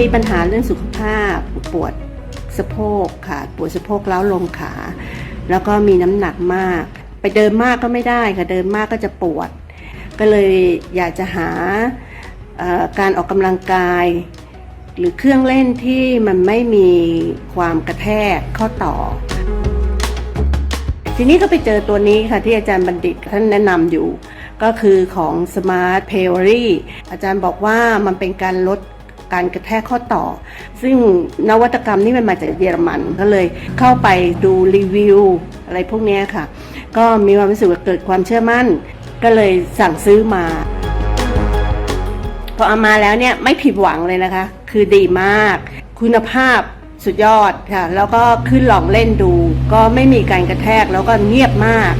มีปัญหาเรื่องสุขภาพปวดสะโพกค่ะ ปวดสะโพกเล้าลงขา แล้วก็มีน้ำหนักมาก ไปเดินมากก็ไม่ได้ค่ะเดินมากก็จะปวด ก็เลยอยากจะหาการออกกำลังกาย หรือเครื่องเล่นที่มันไม่มีความกระแทกข้อต่อ ทีนี้ก็ไปเจอตัวนี้ค่ะที่อาจารย์บัณฑิตท่านแนะนำอยู่ ก็คือของ Smart p a y o r y อาจารย์บอกว่ามันเป็นการลด การกระแทกข้อต่อ ซึ่งนวัตกรรมนี้มันมาจากเยอรมันก็เลยเข้าไปดูรีวิวอะไรพวกนี้ค่ะ ก็มีความรู้สึกว่าเกิดความเชื่อมั่น ก็เลยสั่งซื้อมาพอเอามาแล้วเนี่ยไม่ผิดหวังเลยนะคะ คือดีมาก คุณภาพสุดยอดค่ะ แล้วก็ขึ้นลองเล่นดู ก็ไม่มีการกระแทกแล้วก็เงียบมาก